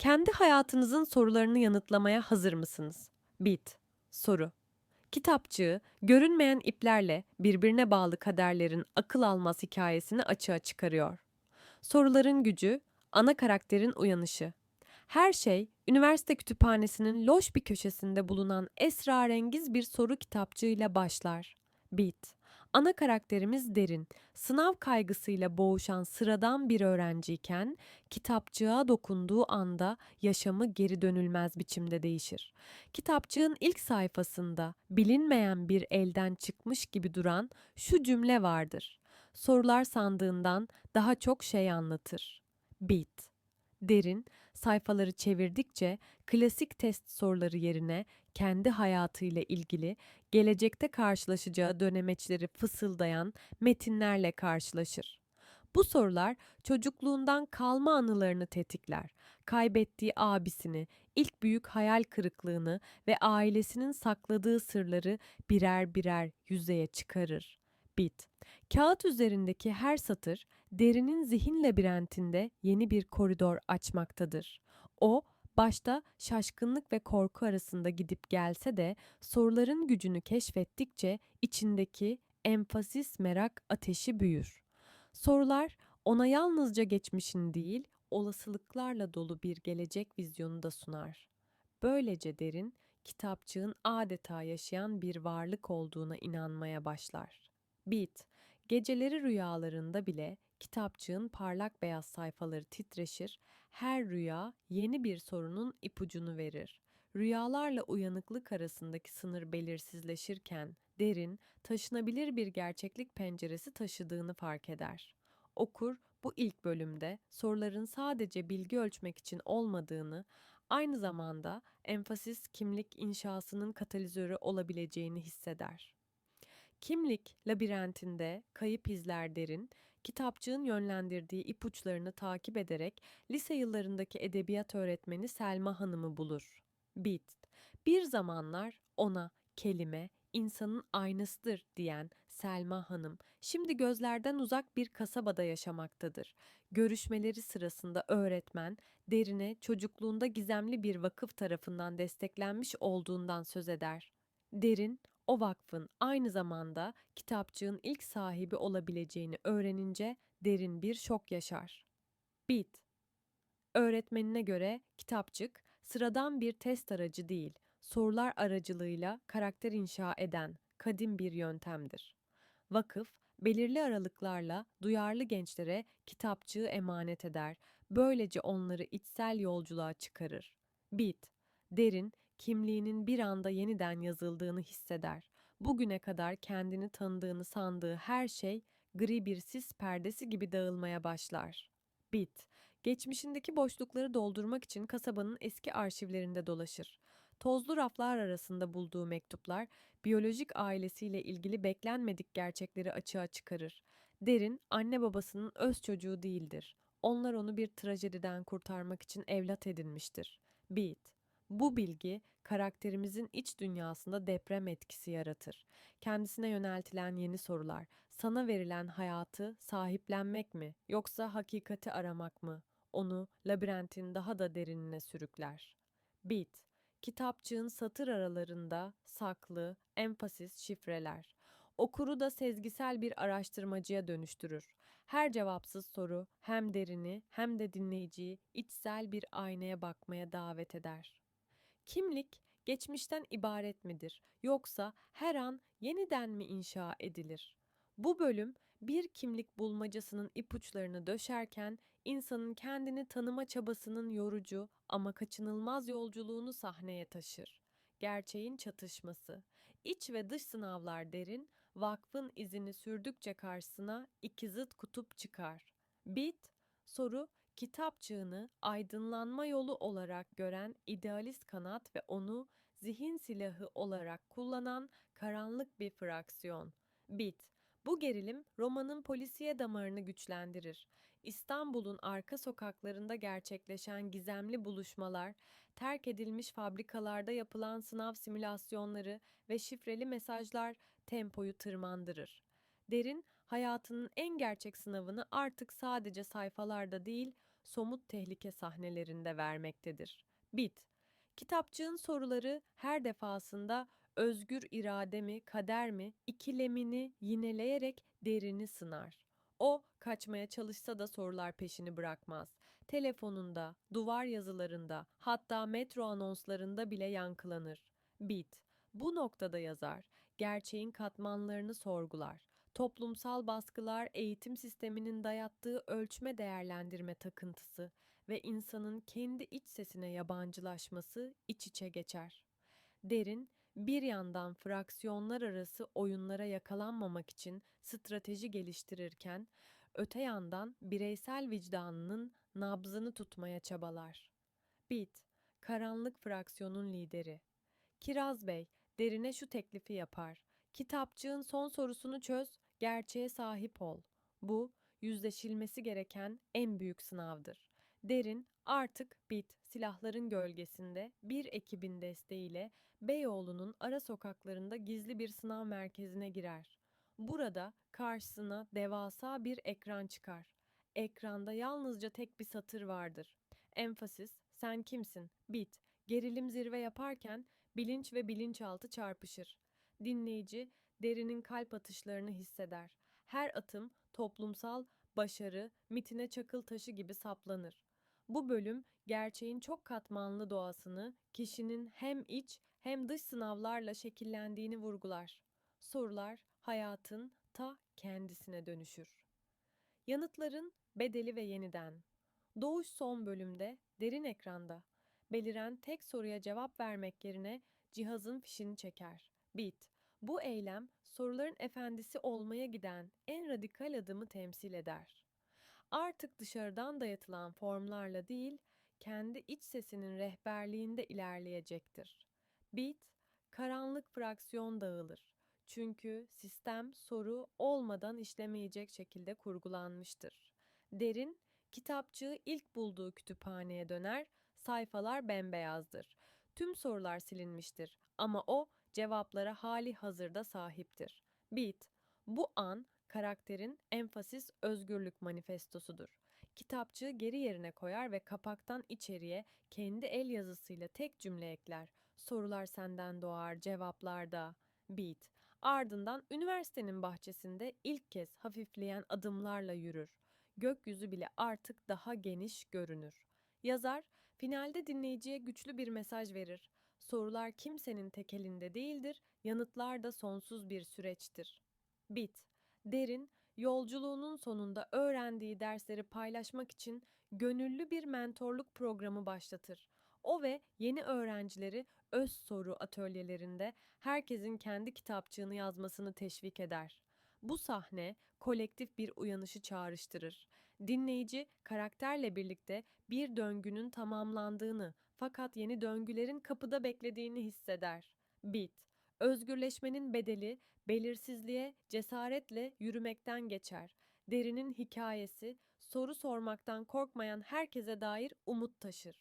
Kendi hayatınızın sorularını yanıtlamaya hazır mısınız? Bit. Soru. Kitapçığı, görünmeyen iplerle birbirine bağlı kaderlerin akıl almaz hikayesini açığa çıkarıyor. Soruların gücü, ana karakterin uyanışı. Her şey, üniversite kütüphanesinin loş bir köşesinde bulunan esrarengiz bir soru kitapçığıyla başlar. Bit. Ana karakterimiz Derin, sınav kaygısıyla boğuşan sıradan bir öğrenciyken, kitapçığa dokunduğu anda yaşamı geri dönülmez biçimde değişir. Kitapçığın ilk sayfasında bilinmeyen bir elden çıkmış gibi duran şu cümle vardır. Sorular sandığından daha çok şey anlatır. Bit. Derin, sayfaları çevirdikçe klasik test soruları yerine kendi hayatıyla ilgili gelecekte karşılaşacağı dönemeçleri fısıldayan metinlerle karşılaşır. Bu sorular çocukluğundan kalma anılarını tetikler. Kaybettiği abisini, ilk büyük hayal kırıklığını ve ailesinin sakladığı sırları birer birer yüzeye çıkarır. Bit. Kağıt üzerindeki her satır derinin zihin labirentinde yeni bir koridor açmaktadır. O, başta şaşkınlık ve korku arasında gidip gelse de soruların gücünü keşfettikçe içindeki enfasis merak ateşi büyür. Sorular ona yalnızca geçmişin değil, olasılıklarla dolu bir gelecek vizyonu da sunar. Böylece derin, kitapçığın adeta yaşayan bir varlık olduğuna inanmaya başlar. Bit, geceleri rüyalarında bile kitapçığın parlak beyaz sayfaları titreşir, her rüya yeni bir sorunun ipucunu verir. Rüyalarla uyanıklık arasındaki sınır belirsizleşirken derin, taşınabilir bir gerçeklik penceresi taşıdığını fark eder. Okur bu ilk bölümde soruların sadece bilgi ölçmek için olmadığını, aynı zamanda enfasis kimlik inşasının katalizörü olabileceğini hisseder. Kimlik labirentinde kayıp izler derin, kitapçığın yönlendirdiği ipuçlarını takip ederek lise yıllarındaki edebiyat öğretmeni Selma Hanım'ı bulur. Bit. Bir zamanlar ona kelime insanın aynasıdır diyen Selma Hanım şimdi gözlerden uzak bir kasabada yaşamaktadır. Görüşmeleri sırasında öğretmen derine çocukluğunda gizemli bir vakıf tarafından desteklenmiş olduğundan söz eder. Derin o vakfın aynı zamanda kitapçığın ilk sahibi olabileceğini öğrenince derin bir şok yaşar. Bit. Öğretmenine göre kitapçık sıradan bir test aracı değil, sorular aracılığıyla karakter inşa eden kadim bir yöntemdir. Vakıf, belirli aralıklarla duyarlı gençlere kitapçığı emanet eder, böylece onları içsel yolculuğa çıkarır. Bit, derin, kimliğinin bir anda yeniden yazıldığını hisseder. Bugüne kadar kendini tanıdığını sandığı her şey gri bir sis perdesi gibi dağılmaya başlar. Bit, geçmişindeki boşlukları doldurmak için kasabanın eski arşivlerinde dolaşır. Tozlu raflar arasında bulduğu mektuplar, biyolojik ailesiyle ilgili beklenmedik gerçekleri açığa çıkarır. Derin, anne babasının öz çocuğu değildir. Onlar onu bir trajediden kurtarmak için evlat edinmiştir. Beat. Bu bilgi karakterimizin iç dünyasında deprem etkisi yaratır. Kendisine yöneltilen yeni sorular, sana verilen hayatı sahiplenmek mi yoksa hakikati aramak mı? Onu labirentin daha da derinine sürükler. Bit, kitapçığın satır aralarında saklı, enfasis şifreler. Okuru da sezgisel bir araştırmacıya dönüştürür. Her cevapsız soru hem derini hem de dinleyiciyi içsel bir aynaya bakmaya davet eder. Kimlik geçmişten ibaret midir yoksa her an yeniden mi inşa edilir? Bu bölüm bir kimlik bulmacasının ipuçlarını döşerken insanın kendini tanıma çabasının yorucu ama kaçınılmaz yolculuğunu sahneye taşır. Gerçeğin çatışması, iç ve dış sınavlar derin, vakfın izini sürdükçe karşısına iki zıt kutup çıkar. Bit, soru kitapçığını aydınlanma yolu olarak gören idealist kanat ve onu zihin silahı olarak kullanan karanlık bir fraksiyon. Bit. Bu gerilim romanın polisiye damarını güçlendirir. İstanbul'un arka sokaklarında gerçekleşen gizemli buluşmalar, terk edilmiş fabrikalarda yapılan sınav simülasyonları ve şifreli mesajlar tempoyu tırmandırır. Derin, hayatının en gerçek sınavını artık sadece sayfalarda değil, somut tehlike sahnelerinde vermektedir. Bit Kitapçığın soruları her defasında özgür irade mi, kader mi ikilemini yineleyerek derini sınar. O kaçmaya çalışsa da sorular peşini bırakmaz. Telefonunda, duvar yazılarında, hatta metro anonslarında bile yankılanır. Bit bu noktada yazar, gerçeğin katmanlarını sorgular. Toplumsal baskılar, eğitim sisteminin dayattığı ölçme değerlendirme takıntısı ve insanın kendi iç sesine yabancılaşması iç içe geçer. Derin, bir yandan fraksiyonlar arası oyunlara yakalanmamak için strateji geliştirirken, öte yandan bireysel vicdanının nabzını tutmaya çabalar. Bit, karanlık fraksiyonun lideri. Kiraz Bey, derine şu teklifi yapar. Kitapçığın son sorusunu çöz, gerçeğe sahip ol. Bu, yüzleşilmesi gereken en büyük sınavdır. Derin, artık bit, silahların gölgesinde bir ekibin desteğiyle Beyoğlu'nun ara sokaklarında gizli bir sınav merkezine girer. Burada karşısına devasa bir ekran çıkar. Ekranda yalnızca tek bir satır vardır. Enfasis, sen kimsin? Bit, gerilim zirve yaparken bilinç ve bilinçaltı çarpışır. Dinleyici derinin kalp atışlarını hisseder. Her atım toplumsal başarı, mitine çakıl taşı gibi saplanır. Bu bölüm gerçeğin çok katmanlı doğasını, kişinin hem iç hem dış sınavlarla şekillendiğini vurgular. Sorular hayatın ta kendisine dönüşür. Yanıtların bedeli ve yeniden. Doğuş son bölümde derin ekranda. Beliren tek soruya cevap vermek yerine cihazın fişini çeker. Bit. Bu eylem soruların efendisi olmaya giden en radikal adımı temsil eder. Artık dışarıdan dayatılan formlarla değil, kendi iç sesinin rehberliğinde ilerleyecektir. Bit, karanlık fraksiyon dağılır. Çünkü sistem soru olmadan işlemeyecek şekilde kurgulanmıştır. Derin, kitapçığı ilk bulduğu kütüphaneye döner, sayfalar bembeyazdır. Tüm sorular silinmiştir ama o cevaplara hali hazırda sahiptir. Bit, bu an karakterin enfasis özgürlük manifestosudur. Kitapçığı geri yerine koyar ve kapaktan içeriye kendi el yazısıyla tek cümle ekler. Sorular senden doğar, cevaplar da. Beat. Ardından üniversitenin bahçesinde ilk kez hafifleyen adımlarla yürür. Gökyüzü bile artık daha geniş görünür. Yazar, finalde dinleyiciye güçlü bir mesaj verir. Sorular kimsenin tek elinde değildir, yanıtlar da sonsuz bir süreçtir. Bit. Derin, yolculuğunun sonunda öğrendiği dersleri paylaşmak için gönüllü bir mentorluk programı başlatır. O ve yeni öğrencileri öz soru atölyelerinde herkesin kendi kitapçığını yazmasını teşvik eder. Bu sahne kolektif bir uyanışı çağrıştırır. Dinleyici karakterle birlikte bir döngünün tamamlandığını fakat yeni döngülerin kapıda beklediğini hisseder. Bit Özgürleşmenin bedeli belirsizliğe cesaretle yürümekten geçer. Derinin hikayesi soru sormaktan korkmayan herkese dair umut taşır.